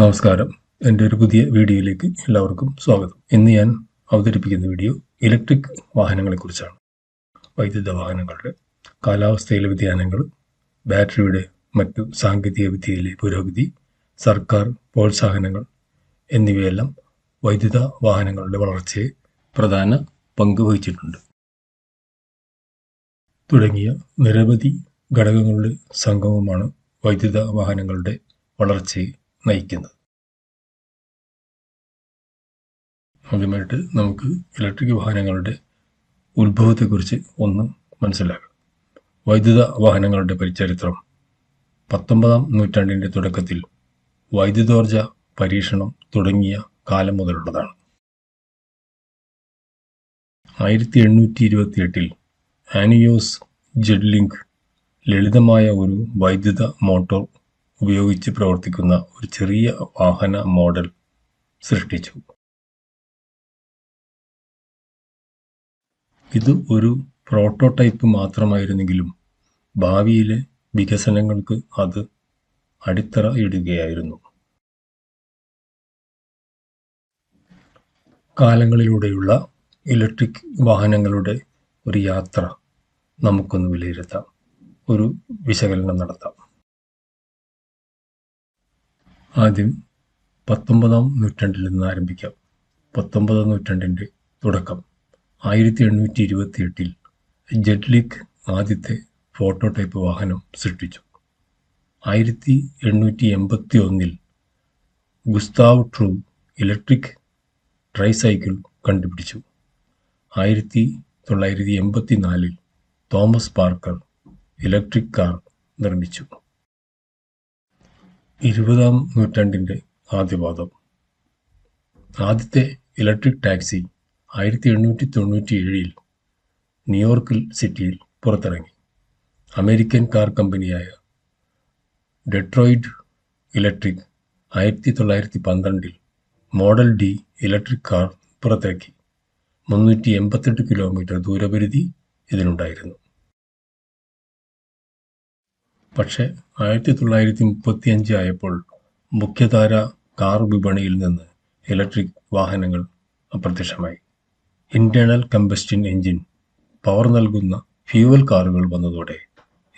നമസ്കാരം. എന്റെ ഒരു പുതിയ വീഡിയോയിലേക്ക് എല്ലാവർക്കും സ്വാഗതം. ഇന്ന് ഞാൻ അവതരിപ്പിക്കുന്ന വീഡിയോ ഇലക്ട്രിക് വാഹനങ്ങളെക്കുറിച്ചാണ്. വൈദ്യുത വാഹനങ്ങളുടെ കാലാവസ്ഥയിലെ വ്യതിയാനങ്ങൾ ബാറ്ററിയുടെ മറ്റു സാങ്കേതിക വിദ്യയിലെ പുരോഗതി സർക്കാർ പ്രോത്സാഹനങ്ങൾ എന്നിവയെല്ലാം വൈദ്യുത വാഹനങ്ങളുടെ വളർച്ചയെ പ്രധാന പങ്ക് വഹിച്ചിട്ടുണ്ട്. തുടങ്ങിയ നിരവധി ഘടകങ്ങളുടെ സംഗമമാണ് വൈദ്യുത വാഹനങ്ങളുടെ വളർച്ചയെ നയിക്കുന്നത്. ആദ്യമായിട്ട് നമുക്ക് ഇലക്ട്രിക് വാഹനങ്ങളുടെ ഉത്ഭവത്തെക്കുറിച്ച് ഒന്ന് മനസ്സിലാക്കാം വൈദ്യുത വാഹനങ്ങളുടെ പരിചരിത്രം. പത്തൊമ്പതാം നൂറ്റാണ്ടിന്റെ തുടക്കത്തിൽ വൈദ്യുതോർജ പരീക്ഷണം തുടങ്ങിയ കാലം മുതലുള്ളതാണ്. ആയിരത്തി എണ്ണൂറ്റി ഇരുപത്തി എട്ടിൽ ആനിയോസ് ജെഡ്ലിങ്ക് ലളിതമായ ഒരു വൈദ്യുത മോട്ടോർ ഉപയോഗിച്ച് പ്രവർത്തിക്കുന്ന ഒരു ചെറിയ വാഹന മോഡൽ സൃഷ്ടിച്ചു. ഇത് ഒരു പ്രോട്ടോടൈപ്പ് മാത്രമായിരുന്നെങ്കിലും ഭാവിയിലെ വികസനങ്ങൾക്ക് അത് അടിത്തറ ഇടുകയായിരുന്നു. കാലങ്ങളിലൂടെയുള്ള ഇലക്ട്രിക് വാഹനങ്ങളുടെ ഒരു യാത്ര നമുക്കൊന്ന് വിലയിരുത്താം. ഒരു വിശകലനം നടത്താം. ആദ്യം പത്തൊമ്പതാം നൂറ്റാണ്ടിൽ നിന്ന് ആരംഭിക്കാം. പത്തൊമ്പതാം നൂറ്റാണ്ടിന്റെ തുടക്കം. ആയിരത്തി എണ്ണൂറ്റി ഇരുപത്തി എട്ടിൽ ജെറ്റ്ലിക് ആദ്യത്തെ ഫോട്ടോ ടൈപ്പ് വാഹനം സൃഷ്ടിച്ചു. ആയിരത്തി എണ്ണൂറ്റി എൺപത്തി ഒന്നിൽ ഗുസ്താവ് ട്രൂ ഇലക്ട്രിക് ട്രൈസൈക്കിൾ കണ്ടുപിടിച്ചു. ആയിരത്തി തൊള്ളായിരത്തി എൺപത്തി നാലിൽ തോമസ് പാർക്കർ ഇലക്ട്രിക് കാർ നിർമ്മിച്ചു. ഇരുപതാം നൂറ്റാണ്ടിന്റെ ആദ്യപാദം. ആദ്യത്തെ ഇലക്ട്രിക് ടാക്സി ആയിരത്തി എണ്ണൂറ്റി തൊണ്ണൂറ്റി ഏഴിൽ ന്യൂയോർക്കിൽ സിറ്റിയിൽ പുറത്തിറങ്ങി. അമേരിക്കൻ കാർ കമ്പനിയായ ഡെട്രോയിഡ് ഇലക്ട്രിക് ആയിരത്തി തൊള്ളായിരത്തി പന്ത്രണ്ടിൽ മോഡൽ ഡി ഇലക്ട്രിക് കാർ പുറത്തിറക്കി. മുന്നൂറ്റി എൺപത്തെട്ട് കിലോമീറ്റർ ദൂരപരിധി ഇതിനുണ്ടായിരുന്നു. പക്ഷേ ആയിരത്തി തൊള്ളായിരത്തി മുപ്പത്തി അഞ്ച് ആയപ്പോൾ മുഖ്യധാര കാർ വിപണിയിൽ നിന്ന് ഇലക്ട്രിക് വാഹനങ്ങൾ അപ്രത്യക്ഷമായി. ഇന്റേണൽ കമ്പസ്റ്റിൻ എഞ്ചിൻ പവർ നൽകുന്ന ഫ്യൂവൽ കാറുകൾ വന്നതോടെ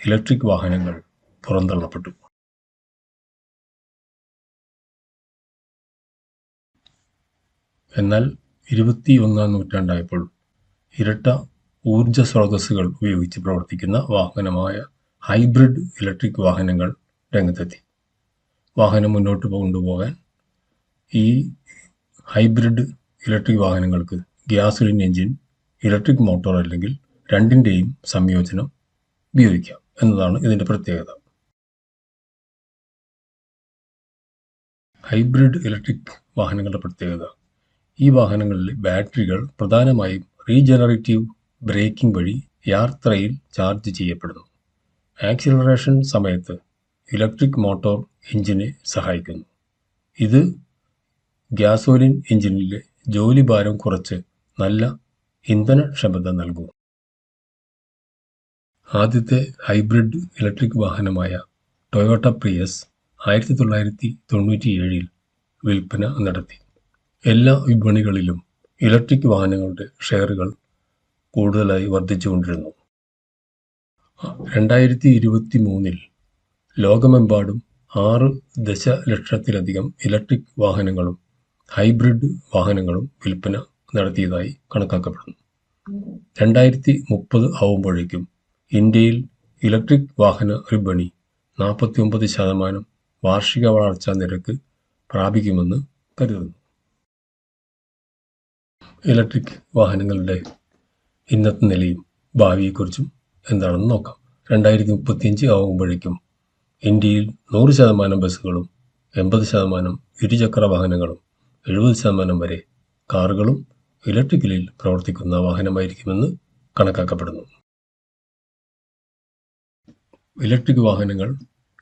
ഇലക്ട്രിക് വാഹനങ്ങൾ പുറന്തള്ളപ്പെട്ടു. എന്നാൽ ഇരുപത്തി ഒന്നാം നൂറ്റാണ്ടായപ്പോൾ ഇരട്ട ഊർജ സ്രോതസ്സുകൾ ഉപയോഗിച്ച് പ്രവർത്തിക്കുന്ന വാഹനമായ ഹൈബ്രിഡ് ഇലക്ട്രിക് വാഹനങ്ങൾ രംഗത്തെത്തി. വാഹനം മുന്നോട്ട് കൊണ്ടുപോകാൻ ഈ ഹൈബ്രിഡ് ഇലക്ട്രിക് വാഹനങ്ങൾക്ക് ഗ്യാസോലിൻ എഞ്ചിൻ ഇലക്ട്രിക് മോട്ടോർ അല്ലെങ്കിൽ രണ്ടിന്റെയും സംയോജനം ഉപയോഗിക്കാം എന്നതാണ് ഇതിന്റെ പ്രത്യേകത. ഹൈബ്രിഡ് ഇലക്ട്രിക് വാഹനങ്ങളുടെ പ്രത്യേകത. ഈ വാഹനങ്ങളിലെ ബാറ്ററികൾ പ്രധാനമായും റീജനറേറ്റീവ് ബ്രേക്കിംഗ് വഴി യാത്രയിൽ ചാർജ് ചെയ്യപ്പെടുന്നു. ആക്സിലറേഷൻ സമയത്ത് ഇലക്ട്രിക് മോട്ടോർ എഞ്ചിനെ സഹായിക്കുന്നു. ഇത് ഗ്യാസോലിൻ എഞ്ചിനിലെ ജോലി ഭാരം കുറച്ച് നല്ല ഇന്ധനക്ഷമത നൽകും. ആദ്യത്തെ ഹൈബ്രിഡ് ഇലക്ട്രിക് വാഹനമായ ടൊയോട്ട പ്രിയസ് ആയിരത്തി തൊള്ളായിരത്തി തൊണ്ണൂറ്റി ഏഴിൽ വിൽപ്പന നടത്തി. എല്ലാ വിപണികളിലും ഇലക്ട്രിക് വാഹനങ്ങളുടെ ഷെയറുകൾ കൂടുതലായി വർദ്ധിച്ചുകൊണ്ടിരുന്നു. രണ്ടായിരത്തി ഇരുപത്തി മൂന്നിൽ ലോകമെമ്പാടും ആറ് ദശലക്ഷത്തിലധികം ഇലക്ട്രിക് വാഹനങ്ങളും ഹൈബ്രിഡ് വാഹനങ്ങളും വിൽപ്പന നടത്തിയതായി കണക്കാക്കപ്പെടുന്നു. രണ്ടായിരത്തി മുപ്പത് ആവുമ്പോഴേക്കും ഇന്ത്യയിൽ ഇലക്ട്രിക് വാഹന വിപണി നാൽപ്പത്തി ഒമ്പത് ശതമാനം വാർഷിക വളർച്ചാ നിരക്ക് പ്രാപിക്കുമെന്ന് കരുതുന്നു. ഇലക്ട്രിക് വാഹനങ്ങളുടെ ഇന്നത്തെ നിലയും ഭാവിയെക്കുറിച്ചും എന്താണെന്ന് നോക്കാം. രണ്ടായിരത്തി മുപ്പത്തിയഞ്ച് ആകുമ്പോഴേക്കും ഇന്ത്യയിൽ നൂറ് ശതമാനം ബസ്സുകളും എൺപത് ശതമാനം ഇരുചക്ര വാഹനങ്ങളും എഴുപത് ശതമാനം വരെ കാറുകളും ഇലക്ട്രിക്കലിൽ പ്രവർത്തിക്കുന്ന വാഹനമായിരിക്കുമെന്ന് കണക്കാക്കപ്പെടുന്നു. ഇലക്ട്രിക് വാഹനങ്ങൾ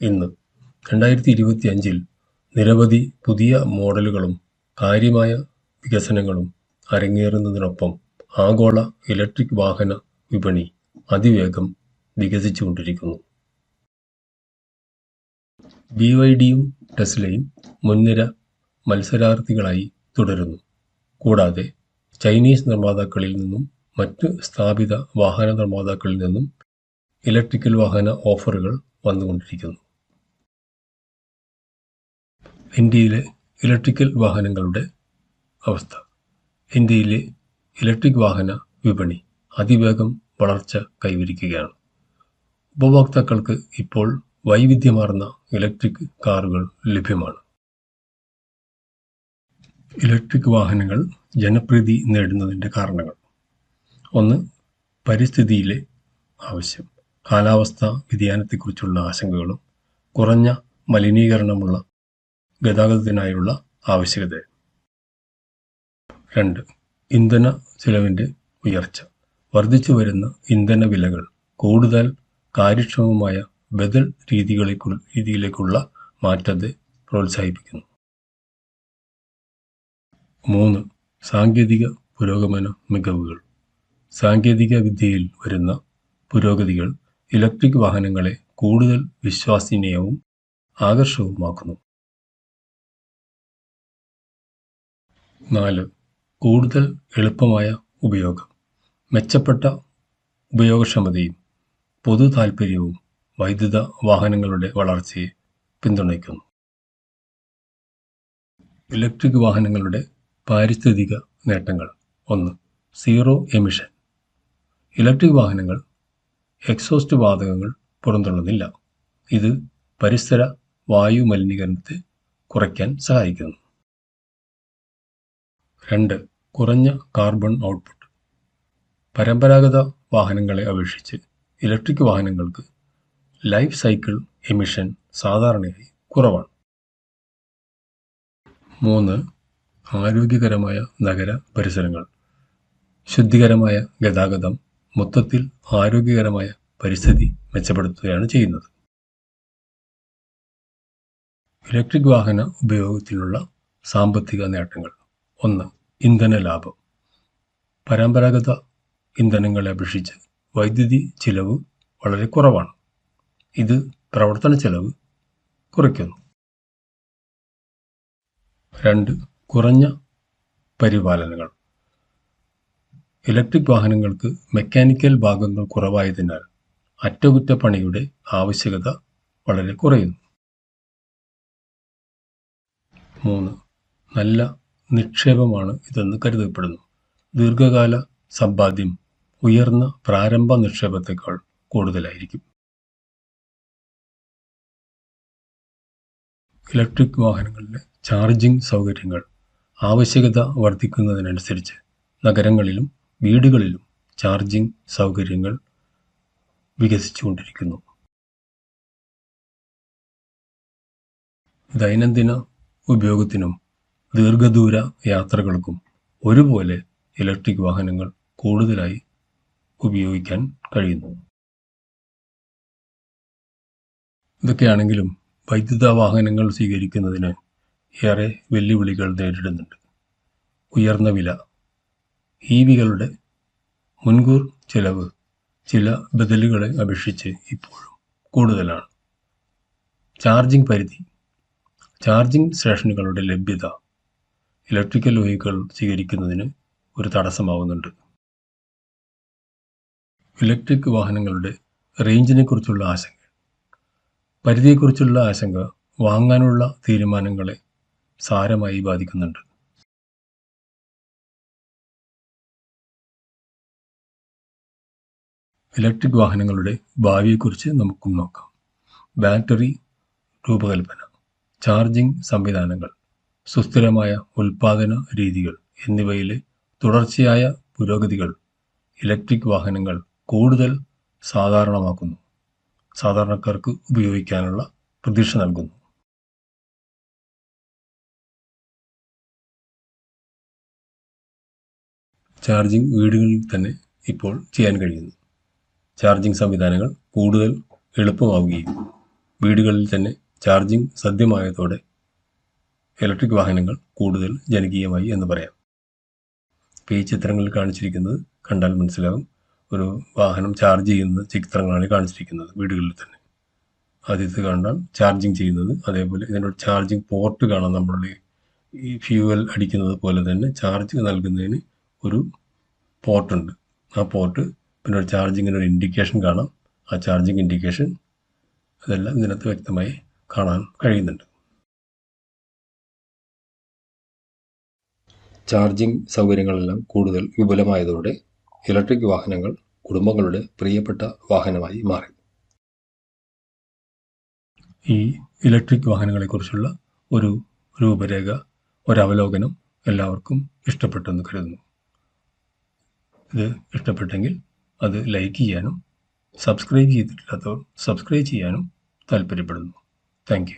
ഇന്ന് രണ്ടായിരത്തി ഇരുപത്തി അഞ്ചിൽ നിരവധി പുതിയ മോഡലുകളും കാര്യമായ വികസനങ്ങളും അരങ്ങേറുന്നതിനൊപ്പം ആഗോള ഇലക്ട്രിക് വാഹന വിപണി അതിവേഗം വികസിച്ചുകൊണ്ടിരിക്കുന്നു. ഡിയും ടെസ്ലയും മുൻനിര മത്സരാർത്ഥികളായി തുടരുന്നു. കൂടാതെ ചൈനീസ് നിർമ്മാതാക്കളിൽ നിന്നും മറ്റ് സ്ഥാപിത വാഹന നിർമ്മാതാക്കളിൽ നിന്നും ഇലക്ട്രിക്കൽ വാഹന ഓഫറുകൾ വന്നുകൊണ്ടിരിക്കുന്നു. ഇന്ത്യയിലെ ഇലക്ട്രിക്കൽ വാഹനങ്ങളുടെ അവസ്ഥ. ഇന്ത്യയിലെ ഇലക്ട്രിക് വാഹന വിപണി അതിവേഗം വളർച്ച കൈവരിക്കുകയാണ്. ഉപഭോക്താക്കൾക്ക് ഇപ്പോൾ വൈവിധ്യമാർന്ന ഇലക്ട്രിക് കാറുകൾ ലഭ്യമാണ്. ഇലക്ട്രിക് വാഹനങ്ങൾ ജനപ്രീതി നേടുന്നതിന്റെ കാരണങ്ങൾ. ഒന്ന് പരിസ്ഥിതിയിലെ ആവശ്യം. കാലാവസ്ഥ വ്യതിയാനത്തെക്കുറിച്ചുള്ള ആശങ്കകളും കുറഞ്ഞ മലിനീകരണമുള്ള ഗതാഗതത്തിനായുള്ള ആവശ്യകത രണ്ട് ഇന്ധന ചെലവിന്റെ ഉയർച്ച. വർദ്ധിച്ചു വരുന്ന ഇന്ധന വിലകൾ കൂടുതൽ കാര്യക്ഷമമായ ബദൽ രീതികളേക്കു രീതിയിലേക്കുള്ള മാറ്റത്തെ പ്രോത്സാഹിപ്പിക്കുന്നു. മൂന്ന് സാങ്കേതിക പുരോഗമന മികവുകൾ. സാങ്കേതിക വിദ്യയിൽ വരുന്ന പുരോഗതികൾ ഇലക്ട്രിക് വാഹനങ്ങളെ കൂടുതൽ വിശ്വസനീയവും ആകർഷകവുമാക്കുന്നു. നാല് കൂടുതൽ എളുപ്പമായ ഉപയോഗം. മെച്ചപ്പെട്ട ഉപയോഗക്ഷമതയും പൊതു താൽപ്പര്യവും വൈദ്യുത വാഹനങ്ങളുടെ വളർച്ചയെ പിന്തുണയ്ക്കുന്നു. ഇലക്ട്രിക് വാഹനങ്ങളുടെ പാരിസ്ഥിതിക നേട്ടങ്ങൾ. ഒന്ന് സീറോ എമിഷൻ. ഇലക്ട്രിക് വാഹനങ്ങൾ എക്സോസ്റ്റ് വാതകങ്ങൾ പുറന്തള്ളുന്നില്ല. ഇത് പരിസര വായു മലിനീകരണത്തെ കുറയ്ക്കാൻ സഹായിക്കുന്നു. രണ്ട് കുറഞ്ഞ കാർബൺ ഔട്ട്പുട്ട്. പരമ്പരാഗത വാഹനങ്ങളെ അപേക്ഷിച്ച് ഇലക്ട്രിക് വാഹനങ്ങൾക്ക് ലൈഫ് സൈക്കിൾ എമിഷൻ സാധാരണയായി കുറവാണ്. മൂന്ന് ആരോഗ്യകരമായ നഗര പരിസരങ്ങൾ. ശുദ്ധികരമായ ഗതാഗതം മൊത്തത്തിൽ ആരോഗ്യകരമായ പരിസ്ഥിതി മെച്ചപ്പെടുത്തുകയാണ് ചെയ്യുന്നത്. ഇലക്ട്രിക് വാഹന ഉപയോഗത്തിലുള്ള സാമ്പത്തിക നേട്ടങ്ങൾ. ഒന്ന് ഇന്ധന ലാഭം. പരമ്പരാഗത ഇന്ധനങ്ങളെ അപേക്ഷിച്ച് വൈദ്യുതി ചിലവ് വളരെ കുറവാണ്. ഇത് പ്രവർത്തന ചെലവ് കുറയ്ക്കുന്നു. രണ്ട് കുറഞ്ഞ പരിപാലനങ്ങൾ. ഇലക്ട്രിക് വാഹനങ്ങൾക്ക് മെക്കാനിക്കൽ ഭാഗങ്ങൾ കുറവായതിനാൽ അറ്റകുറ്റപ്പണിയുടെ ആവശ്യകത വളരെ കുറയുന്നു. മൂന്ന് നല്ല നിക്ഷേപമാണ് ഇതെന്ന് കരുതപ്പെടുന്നു. ദീർഘകാല സമ്പാദ്യം ഉയർന്ന പ്രാരംഭ നിക്ഷേപത്തേക്കാൾ കൂടുതലായിരിക്കും. ഇലക്ട്രിക് വാഹനങ്ങളിലെ ചാർജിംഗ് സൗകര്യങ്ങൾ ആവശ്യകത വർദ്ധിക്കുന്നതിനനുസരിച്ച് നഗരങ്ങളിലും വീടുകളിലും ചാർജിംഗ് സൗകര്യങ്ങൾ വികസിച്ചുകൊണ്ടിരിക്കുന്നു. ദൈനംദിന ഉപയോഗത്തിനും ദീർഘദൂര യാത്രകൾക്കും ഒരുപോലെ ഇലക്ട്രിക് വാഹനങ്ങൾ കൂടുതലായി ഉപയോഗിക്കാൻ കഴിയുന്നു. ഇതൊക്കെയാണെങ്കിലും വൈദ്യുത വാഹനങ്ങൾ സ്വീകരിക്കുന്നതിന് ഏറെ വെല്ലുവിളികൾ നേരിടുന്നുണ്ട്. ഉയർന്ന വില ഇ വികളുടെ മുൻകൂർ ചിലവ് ചില ബദലുകളെ അപേക്ഷിച്ച് ഇപ്പോഴും കൂടുതലാണ്. ചാർജിംഗ് പരിധി ചാർജിംഗ് സ്റ്റേഷനുകളുടെ ലഭ്യത ഇലക്ട്രിക്കൽ വെഹിക്കിൾ സ്വീകരിക്കുന്നതിന് ഒരു തടസ്സമാവുന്നുണ്ട്. ഇലക്ട്രിക് വാഹനങ്ങളുടെ റേഞ്ചിനെ കുറിച്ചുള്ള ആശങ്ക. പരിധിയെക്കുറിച്ചുള്ള ആശങ്ക വാങ്ങാനുള്ള തീരുമാനങ്ങളെ സാരമായി ബാധിക്കുന്നുണ്ട്. ഇലക്ട്രിക് വാഹനങ്ങളുടെ ഭാവിയെക്കുറിച്ച് നമുക്കും നോക്കാം. ബാറ്ററി രൂപകൽപ്പന ചാർജിംഗ് സംവിധാനങ്ങൾ സുസ്ഥിരമായ ഉൽപാദന രീതികൾ എന്നിവയിലെ തുടർച്ചയായ പുരോഗതികൾ ഇലക്ട്രിക് വാഹനങ്ങൾ കൂടുതൽ സാധാരണമാക്കുന്നു. സാധാരണക്കാർക്ക് ഉപയോഗിക്കാനുള്ള പ്രതീക്ഷ നൽകുന്നു. ചാർജിംഗ് വീടുകളിൽ തന്നെ ഇപ്പോൾ ചെയ്യാൻ കഴിയുന്നു. ചാർജിംഗ് സംവിധാനങ്ങൾ കൂടുതൽ എളുപ്പമാവുകയും വീടുകളിൽ തന്നെ ചാർജിംഗ് സദ്യമായതോടെ ഇലക്ട്രിക് വാഹനങ്ങൾ കൂടുതൽ ജനകീയമായി എന്ന് പറയാം. ഇപ്പോൾ ഈ ചിത്രങ്ങളിൽ കാണിച്ചിരിക്കുന്നത് കണ്ടാൽ മനസ്സിലാവും. ഒരു വാഹനം ചാർജ് ചെയ്യുന്ന ചിത്രങ്ങളാണ് കാണിച്ചിരിക്കുന്നത് വീടുകളിൽ തന്നെ. ആദ്യത്തെ കാണാൻ ചാർജിങ് ചെയ്യുന്നത് അതേപോലെ ഇതിനൊരു ചാർജിങ് പോർട്ട് കാണാം നമ്മൾ ഈ ഫ്യൂവൽ അടിക്കുന്നത് പോലെ തന്നെ ചാർജ് നൽകുന്നതിന് ഒരു പോർട്ടുണ്ട് ആ പോർട്ട് പിന്നെ ഒരു ചാർജിങ്ങിന് ഒരു ഇൻഡിക്കേഷൻ കാണാം. ആ ചാർജിങ് ഇൻഡിക്കേഷൻ അതെല്ലാം ഇതിനകത്ത് വ്യക്തമായി കാണാൻ കഴിയുന്നുണ്ട്. ചാർജിങ് സൗകര്യങ്ങളെല്ലാം കൂടുതൽ വിപുലമായതോടെ ഇലക്ട്രിക് വാഹനങ്ങൾ കുടുംബങ്ങളുടെ പ്രിയപ്പെട്ട വാഹനമായി മാറി. ഈ ഇലക്ട്രിക് വാഹനങ്ങളെക്കുറിച്ചുള്ള ഒരു രൂപരേഖ ഒരവലോകനം എല്ലാവർക്കും ഇഷ്ടപ്പെട്ടെന്ന് കരുതുന്നു. ഇത് ഇഷ്ടപ്പെട്ടെങ്കിൽ അത് ലൈക്ക് ചെയ്യാനും സബ്സ്ക്രൈബ് ചെയ്തിട്ടില്ലാത്തവർ സബ്സ്ക്രൈബ് ചെയ്യാനും താല്പര്യപ്പെടുന്നു. താങ്ക്